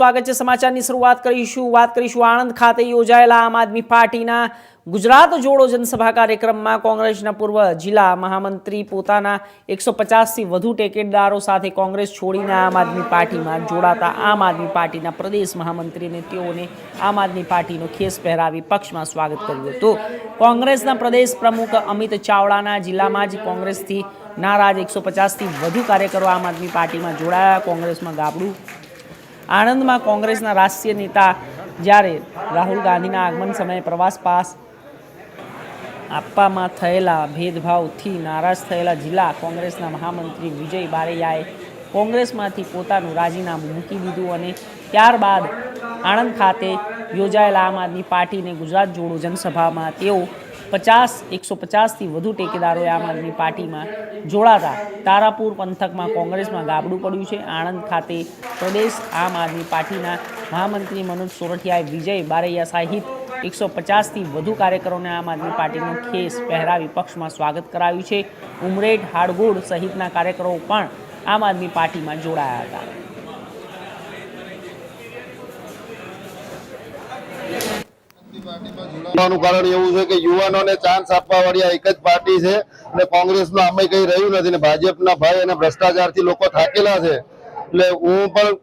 સ્વાગત છે સમાચારની શરૂઆત કરીશું, વાત કરીશું આણંદ ખાતે યોજાયેલા આમ આદમી પાર્ટીના ગુજરાત જોડો જનસભા કાર્યક્રમમાં કોંગ્રેસના પૂર્વ જિલ્લા મહામંત્રી પોતાના એકસો પચાસથી વધુ ટેકેટદારો સાથે કોંગ્રેસ છોડીને આમ આદમી પાર્ટીમાં જોડાતા. આમ આદમી પાર્ટીના પ્રદેશ મહામંત્રીને તેઓને આમ આદમી પાર્ટીનો ખેસ પહેરાવી પક્ષમાં સ્વાગત કર્યું હતું. કોંગ્રેસના પ્રદેશ પ્રમુખ અમિત ચાવડાના જિલ્લામાં જ કોંગ્રેસથી નારાજ એકસો પચાસથી વધુ કાર્યકરો આમ આદમી પાર્ટીમાં જોડાયા. કોંગ્રેસમાં ગાબડું આણંદમાં કોંગ્રેસના રાષ્ટ્રીય નેતા જ્યારે રાહુલ ગાંધીના આગમન સમયે પ્રવાસ પાસ આપવામાં થયેલા ભેદભાવથી નારાજ થયેલા જિલ્લા કોંગ્રેસના મહામંત્રી વિજય બારૈયાએ કોંગ્રેસમાંથી પોતાનું રાજીનામું મૂકી દીધું અને ત્યારબાદ આણંદ ખાતે યોજાયેલા આમ આદમી પાર્ટીને ગુજરાત જોડો જનસભામાં તેઓ પચાસ, એકસો પચાસથી વધુ ટેકેદારોએ આમ આદમી પાર્ટીમાં જોડાતા. તારાપુર પંથકમાં કોંગ્રેસમાં ગાબડું પડ્યું છે. આણંદ ખાતે પ્રદેશ આમ આદમી પાર્ટીના મહામંત્રી મનોજ સોરઠિયાએ વિજય બારૈયા સહિત એકસો પચાસથી વધુ કાર્યકરોને આમ આદમી પાર્ટીનો ખેસ પહેરાવી પક્ષમાં સ્વાગત કરાવ્યું છે. ઉમરેઠ હાડગોડ સહિતના કાર્યકરો પણ આમ આદમી પાર્ટીમાં જોડાયા હતા. કારણ એવું છે કે યુવાનોને ચાન્સ આપવા વાળી એક જ પાર્ટી છે અને કોંગ્રેસનું આમાં કઈ રહ્યું નથી ભાજપના ભય અને ભ્રષ્ટાચારથી લોકો થાકેલા છે. એટલે હું પણ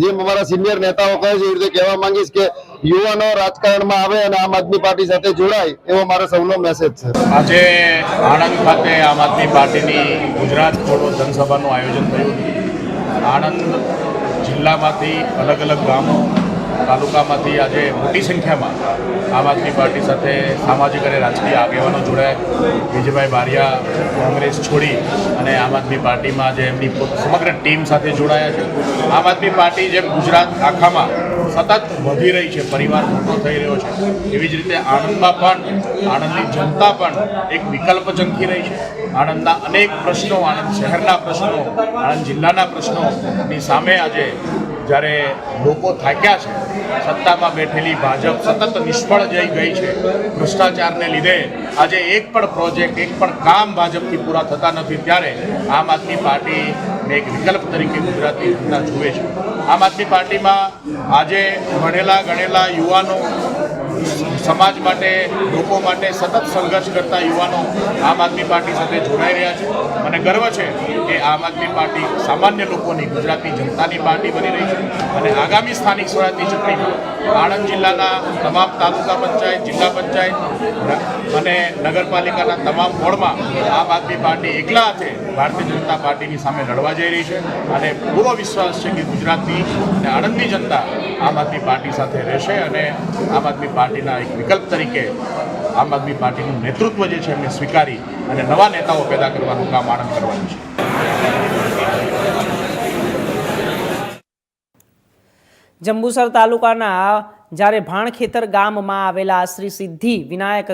જેમ અમારા સિનિયર નેતાઓ કહે છે એ રીતે કહેવા માંગીશ કે યુવાનો રાજકારણમાં આવે અને આમ આદમી પાર્ટી સાથે જોડાય એવો મારો સૌનો મેસેજ છે. આજે આણંદ ખાતે આમ આદમી પાર્ટીની ગુજરાત છોડો જનસભાનું આયોજન થયું. આણંદ જિલ્લામાંથી અલગ અલગ ગામો તાલુકામાંથી આજે મોટી સંખ્યામાં આમ આદમી પાર્ટી સાથે સામાજિક અને રાજકીય આગેવાનો જોડાયા. વિજયભાઈ બારિયા કોંગ્રેસ છોડી અને આમ આદમી પાર્ટીમાં જે એમની સમગ્ર ટીમ સાથે જોડાયા છે. આમ આદમી પાર્ટી જેમ ગુજરાત આખામાં સતત વધી રહી છે, પરિવાર મોટો થઈ રહ્યો છે. એવી જ રીતે આણંદમાં પણ, આણંદની જનતા પણ એક વિકલ્પ ઝંખી રહી છે. આણંદના અનેક પ્રશ્નો, આણંદ શહેરના પ્રશ્નો, આણંદ જિલ્લાના પ્રશ્નોની સામે આજે જ્યારે લોકો થાક્યા છે, સત્તામાં બેઠેલી ભાજપ સતત નિષ્ફળ જઈ ગઈ છે. ભ્રષ્ટાચારને લીધે આજે એક પણ પ્રોજેક્ટ એક પણ કામ ભાજપથી પૂરા થતા નથી ત્યારે આમ આદમી પાર્ટીને એક વિકલ્પ તરીકે ગુજરાતની જનતા જુએ છે. આમ આદમી પાર્ટીમાં આજે ભણેલા ગણેલા યુવાનો સમાજ માટે, લોકો માટે સતત સંઘર્ષ કરતા યુવાનો આમ આદમી પાર્ટી સાથે જોડાઈ રહ્યા છે. મને ગર્વ છે કે આમ આદમી પાર્ટી સામાન્ય લોકોની, ગુજરાતની જનતાની પાર્ટી બની રહી છે. અને આગામી સ્થાનિક સ્વરાજની ચૂંટણીમાં આણંદ જિલ્લાના તમામ તાલુકા પંચાયત, જિલ્લા પંચાયત અને નગરપાલિકાના તમામ વોર્ડમાં આમ આદમી પાર્ટી એકલા હાથે ભારતીય જનતા પાર્ટીની સામે લડવા જઈ રહી છે. અને પૂરો વિશ્વાસ છે કે ગુજરાતની અને આણંદની જનતા આમ આદમી પાર્ટી સાથે રહેશે અને આમ આદમી પાર્ટીના એક વિકલ્પ તરીકે આમ આદમી પાર્ટીનું નેતૃત્વ જે છે એમને સ્વીકારી અને નવા નેતાઓ પેદા કરવાનું કામ આણંદ કરવાનું છે. જંબુસર તાલુકાના જ્યારે ભાણખેતર ગામમાં આવેલા શ્રી સિદ્ધિ વિનાયક